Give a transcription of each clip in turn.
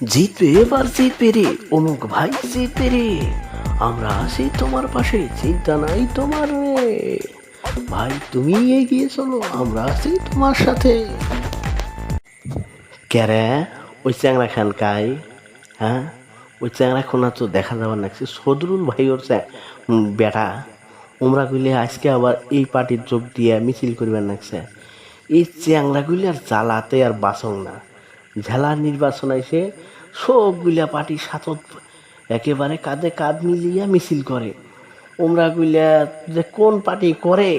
জিতবে এবার জিতবে রে, অমুক ভাই জিতবে রে। আমরা আছি তোমার পাশে, চিন্তা নাই তোমার রে ভাই, তুমি এগিয়ে চলো, আমরা আছি তোমার সাথে। ক্যারে ওই চ্যাংরা খান কাই? হ্যাঁ? ওই চ্যাংরা খোনা তো দেখা যাবার নাকছে সদরুল ভাই ওর বেটা। ওমরা গুলি আজকে আবার এই পার্টির যোগ দিয়ে মিছিল করবেন লাগছে। এই চ্যাংরাগুলি আর জ্বালাতে আর বাসং না। ঝেলা নির্বাচন এসে সবগুলা পার্টি সাথত একেবারে কাঁধে কাঁধ মিলিয়া মিছিল করে। ওমরা গুলা যে কোন পার্টি করে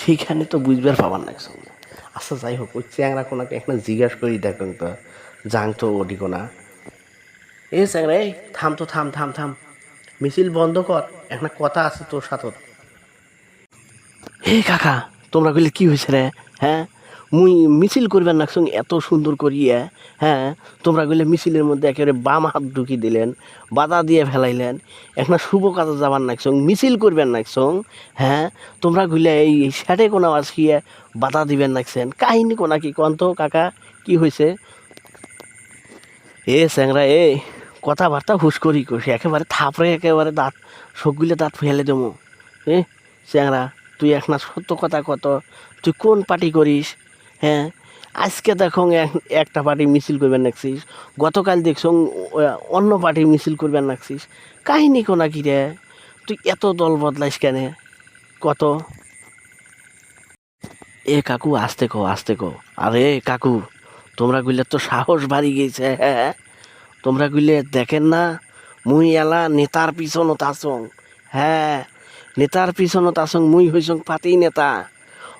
সেইখানে তো বুঝবার পাবার নাকছে আচ্ছা যাই হোক ওই চ্যাংরা কোনাকে এখন জিজ্ঞাসা করি দেখুন তো যাং তো ওডি কোনা। এ চ্যাংরা এই থাম তো থাম থাম থাম। মিছিল বন্ধ কর একটা কথা আছে তোর সাথে। হে কাকা তোমরা কইলে কি হয়েছে রে? হ্যাঁ? মুই মিছিল করবেন না সঙ্গে এত সুন্দর করিয়া হ্যাঁ? তোমরা কইলে মিছিলের মধ্যে একেবারে বাম হাত ঢুকি দিলেন, বাধা দিয়ে ফেলাইলেন। একটা শুভ কাজে যাবার না সঙ্গ মিছিল করবেন না সঙ্গ হ্যাঁ? তোমরা কইলে এই স্যাটে কোনো আজকিয়ে বাধা দিবেন নাকছেন কাহিনী কোনা কি কন্ত কাকা? কি হয়েছে এ স্যাংরা, এ, কথাবার্তা হুশ করি কষে একেবারে থাপড়ে একেবারে দাঁত, সবগুলো দাঁত ফেলে দেবো। এ, স্যাংরা, তুই এক না সত্য কথা কত, তুই কোন পার্টি করিস? হ্যাঁ আজকে দেখো এক- একটা পার্টি মিছিল করবেন নাকছিস গতকাল দেখছ অন্য পার্টি মিছিল করবেন নাকছিস কাহিনী কোনা কি রে? তুই এত দল বদলাইস কেন? কত? এ কাকু, আসতে কো আসতে কো আরে কাকু, তোমরা গুলে তো সাহস বাড়ি গেছে হ্যাঁ? তোমরা গুলে দেখেন না, মুই এলা নেতার পিছনত আসং হ্যাঁ? নেতার পিছনত আসং মুই হইসং পাতি নেতা।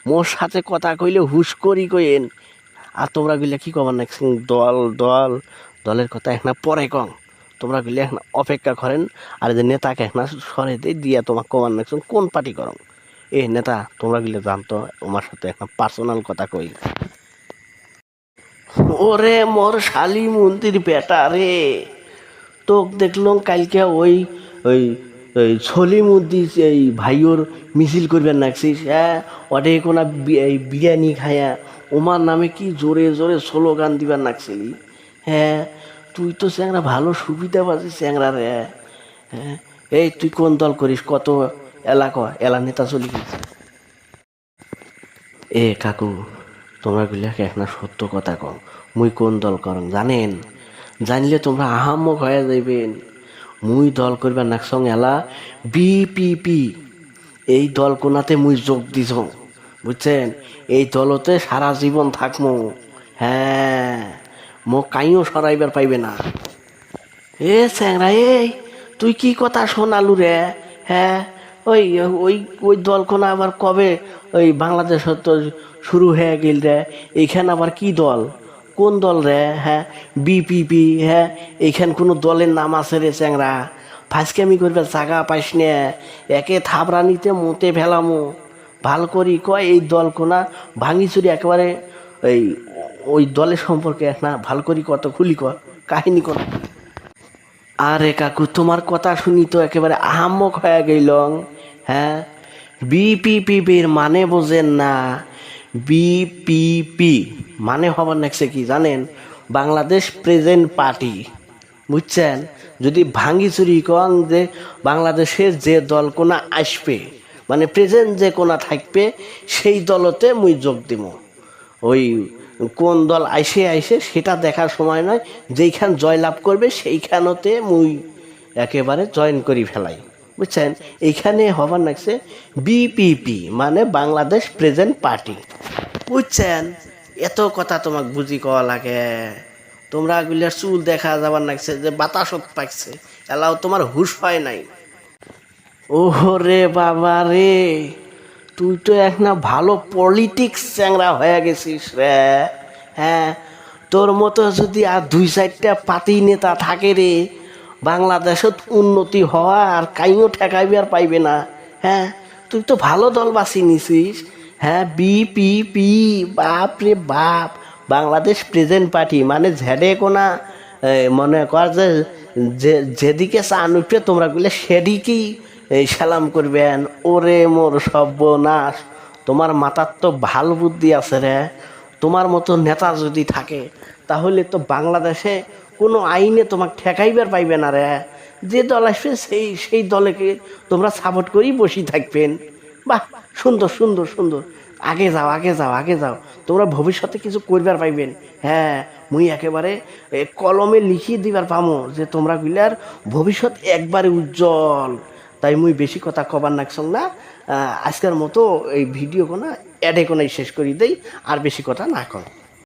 মোর সাথে কথা কইলে হুশ করি কইন আর তোমরা গুলে কি কবার নাকছিং দল দল, দলের কথা এখন পরে কং তোমরা গুলে এখন অপেক্ষা করেন, আর যে নেতাকে এখন সরে দিয়ে দিয়া তোমার কবার নাকছিং কোন পার্টি করং এ নেতা, তোমরা গুলে জানতো তোমার সাথে এখন পার্সোনাল কথা কই ওরে মোর শালি মন্দির বেটা রে, তোক দেখলাম কালকে ওই ওই মুদি এই ভাইওর মিছিল করবেন নাকছিস হ্যাঁ ওটে কোনা বিরিয়ানি খায়া ওমার নামে কি জোরে জোরে স্লোগান দিবার নাকছিলি হ্যাঁ তুই তো চ্যাংরা ভালো সুবিধা পাচ্ছিস চ্যাংরা রে। হ্যাঁ এই তুই কোন দল করিস? কত এলাকা? এলা নেতা চলি গেছে। এ কাকু, তোমরা গুলিয়াকে এখন সত্য কথা কম মুই কোন দল করম? জানেন? জানলে তোমরা আহাম্মক হয়ে যাইবেন। মুই দল করবার নাক সঙ্গে এলা বিপিপি এই দল কোনাতে মুই যোগ দিছ, বুঝছেন? এই দলতে সারা জীবন থাকমু। হ্যাঁ মোক কাইও সরাইবার পাইবে না। এ স্যাংরা এই তুই কি কথা শোনালু রে? হ্যাঁ ওই ওই ওই দলখানা আবার কবে ওই বাংলাদেশ শুরু হয়ে গেল রে? এইখানে আবার কি দল? কোন দল রে? হ্যাঁ বিপিপি হ্যাঁ এইখান কোনো দলের নাম আছে রে চ্যাংরা? ফাঁসকামি করবে জাগা পাইস নে। একে থাবরানিতে মতে ফেলামো। ভালো করি কয়, এই দল কোনা ভাঙি চুরি একেবারে ওই ওই দলের সম্পর্কে না, ভালো করি কত, খুলি কর, কাহিনী কর। আরে কাকু, তোমার কথা শুনি তো একেবারে আহাম্মক হয়ে গেলং। হ্যাঁ বিপিপিপির মানে বোঝেন না। বিপিপি মানে হবার নেক্সে কি জানেন? বাংলাদেশ প্রেজেন্ট পার্টি বুঝছেন? যদি ভাঙ্গি চুরি কং যে বাংলাদেশের যে দল কোনা আসবে মানে প্রেজেন্ট যে কোনা থাকবে, সেই দলতে মুই যোগ দিব। ওই কোন দল আইসে আইসে সেটা দেখার সময় নয়, যেইখান জয়লাভ করবে সেইখানতে মুই একেবারে জয়েন করি ফেলাই। বুঝছেন? এইখানে হবার নাকছে বিপিপি মানে বাংলাদেশ প্রেজেন্ট পার্টি বুঝছেন? এত কথা তোমাকে বুঝি কওয়া লাগে। তোমরা গুলিয়ার চুল দেখা যাবার নাকছে যে বাতাসত পাকছে এলাও তোমার হুশ হয় নাই। ওরে বাবা রে তুই তো এক না ভালো পলিটিক্স চ্যাংরা হয়ে গেছিস রে। হ্যাঁ তোর মতো যদি আর দুই চারটা পাতি নেতা থাকে রে বাংলাদেশত উন্নতি হওয়া আর কাইও ঠেকাইবে আর পাইবে না। হ্যাঁ? তুই তো ভালো দল বাছি নিছিস। হ্যাঁ বিপিপি বাপ রে বাপ। বাংলাদেশ প্রেজেন্ট পার্টি মানে ঝেড়ে কোনা মনে কর যে যেদিকে চান উঠবে তোমরা গুলো সেদিকেই সালাম করবেন। ওরে মোর সর্বনাশ। তোমার মাথার তো ভালো বুদ্ধি আছে রে। তোমার মতো নেতা যদি থাকে, তাহলে তো বাংলাদেশে কোনো আইনে তোমাকে ঠেকাইবার পাইবে না রে। যে দল আসবে, সেই সেই দলেকে তোমরা সাপোর্ট করেই বসেই থাকবেন। বাহ, সুন্দর সুন্দর সুন্দর। আগে যাও আগে যাও আগে যাও। তোমরা ভবিষ্যতে কিছু করবার পাইবেন। হ্যাঁ মুই একেবারে কলমে লিখিয়ে দিবার পামো যে তোমরা গুলার ভবিষ্যৎ একবারে উজ্জ্বল। তাই মুই বেশি কথা কবার নাকছং না। আজকের মতো এই ভিডিও কোনা অ্যাডে কোনাই শেষ করি দেই, আর বেশি কথা না কর